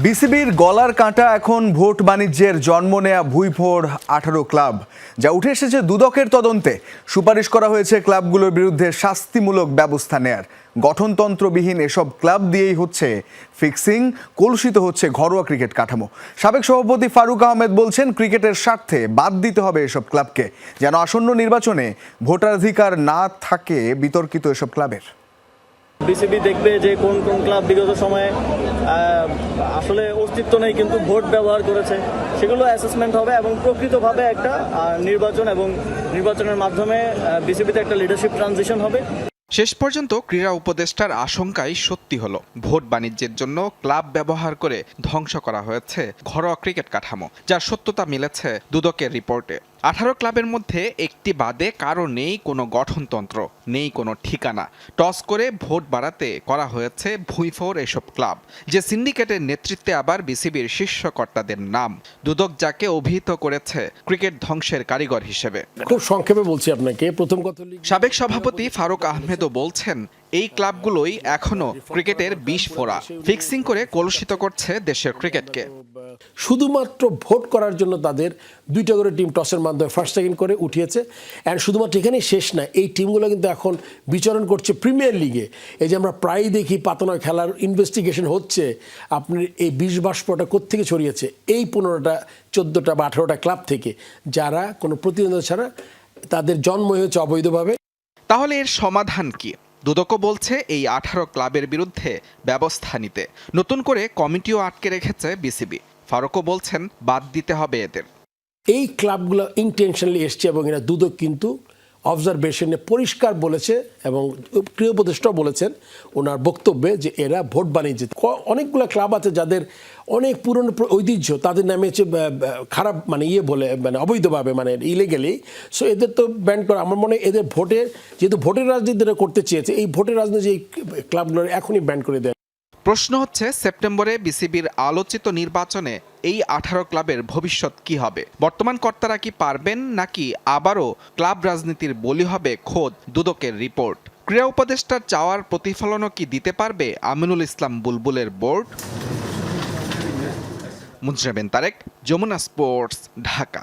বিসিবির গলার কাঁটা এখন ভোট বাণিজ্যের জন্ম নেয়া ভুইফোড় আঠারো ক্লাব, যা উঠে এসেছে দুদকের তদন্তে। সুপারিশ করা হয়েছে ক্লাবগুলোর বিরুদ্ধে শাস্তিমূলক ব্যবস্থা নেয়ার। গঠনতন্ত্রবিহীন এসব ক্লাব দিয়েই হচ্ছে ফিক্সিং, কলুষিত হচ্ছে ঘরোয়া ক্রিকেট কাঠামো। সাবেক সভাপতি ফারুক আহমেদ বলছেন, ক্রিকেটের স্বার্থে বাদ দিতে হবে এসব ক্লাবকে, যেন আসন্ন নির্বাচনে ভোটাধিকার না থাকে বিতর্কিত এসব ক্লাবের। বিসিবি দেখবে যে কোন কোন ক্লাব বিগত সময়ে আসলে অস্তিত্ব নেই, কিন্তু ভোট ব্যবহার করেছে। সেগুলো অ্যাসেসমেন্ট হবে এবং প্রকৃতভাবে একটা নির্বাচন এবং নির্বাচনের মাধ্যমে বিসিবিতে একটা লিডারশিপ ট্রানজিশন হবে। শেষ পর্যন্ত ক্রীড়া উপদেষ্টার আশঙ্কাই সত্যি হলো। ভোট বাণিজ্যের জন্য ক্লাব ব্যবহার করে ধ্বংস করা হয়েছে ঘরোয়া ক্রিকেট কাঠামো, যার সত্যতা মিলেছে দুদকের রিপোর্টে। আঠারো ক্লাবের মধ্যে একটি বাদে কারও নেই কোনো গঠনতন্ত্র নেই কোনো ঠিকানা। টস করে ভোট বাড়াতে করা হয়েছে ভুঁইফোর এসব ক্লাব যে সিন্ডিকেটের নেতৃত্বে আবার বিসিবির শীর্ষ কর্তাদের নাম। দুদক যাকে অভিহিত করেছে ক্রিকেট ধ্বংসের কারিগর হিসেবে। খুব সংক্ষেপে বলছি আপনাকে প্রথম কথা সাবেক সভাপতি ফারুক আহমেদও বলছেন এই ক্লাবগুলোই এখনও ক্রিকেটের বিষ ফোড়া। ফিক্সিং করে কলুষিত করছে দেশের ক্রিকেটকে। শুধুমাত্র ভোট করার জন্য তাদের দুইটা করে টিম টসের মাধ্যমে ফার্স্ট সেকেন্ড করে উঠিয়েছে। অ্যান্ড শুধুমাত্র এখানেই শেষ না, এই টিমগুলো কিন্তু এখন বিচরণ করছে প্রিমিয়ার লিগে এই যে আমরা প্রায়ই দেখি পাতনা খেলার ইনভেস্টিগেশন হচ্ছে, আপনার এই বিষ বাষ্পটা কোত্থেকে ছড়িয়েছে? এই পনেরোটা, চোদ্দোটা বা আঠেরোটা ক্লাব থেকে, যারা কোনো প্রতিদ্বন্দ্বিতা ছাড়া তাদের জন্ম হয়েছে অবৈধভাবে। তাহলে এর সমাধান কি? দুদকও বলছে এই আঠারো ক্লাবের বিরুদ্ধে ব্যবস্থা নিতে। নতুন করে কমিটিও আটকে রেখেছে বিসিবি। ফারুকও বলছেন বাদ দিতে হবে এদের। এই ক্লাবগুলো ইন্টেনশনালি এসছে এবং এরা দুদক কিন্তু অবজারভেশনে পরিষ্কার বলেছে এবং ক্রিয় উপদেষ্টাও বলেছেন ওনার বক্তব্যে যে এরা ভোট বাণিজ্য অনেকগুলো ক্লাব আছে যাদের অনেক পুরনো প্র- ঐতিহ্য তাদের নামে হচ্ছে খারাপ মানে ইয়ে বলে মানে অবৈধভাবে মানে ইলিগেলি সো এদের তো ব্যান করা আমার মনে হয় এদের ভোটের যেহেতু ভোটের রাজনীতি করতে চেয়েছে এই ভোটের রাজনীতি এই ক্লাবগুলো এখনই ব্যান করে দেয়। প্রশ্ন হচ্ছে সেপ্টেম্বরে বিসিবির আলোচিত নির্বাচনে এই আঠারো ক্লাবের ভবিষ্যৎ কি হবে? বর্তমান কর্তারা কি পারবেন নাকি আবারও ক্লাব রাজনীতির বলি হবে খোদ দুদকের রিপোর্ট? ক্রীড়া উপদেষ্টার চাওয়ার প্রতিফলনও কি দিতে পারবে আমিনুল ইসলাম বুলবুলের বোর্ড? মুজরাবেন তারেক, যমুনা স্পোর্টস, ঢাকা।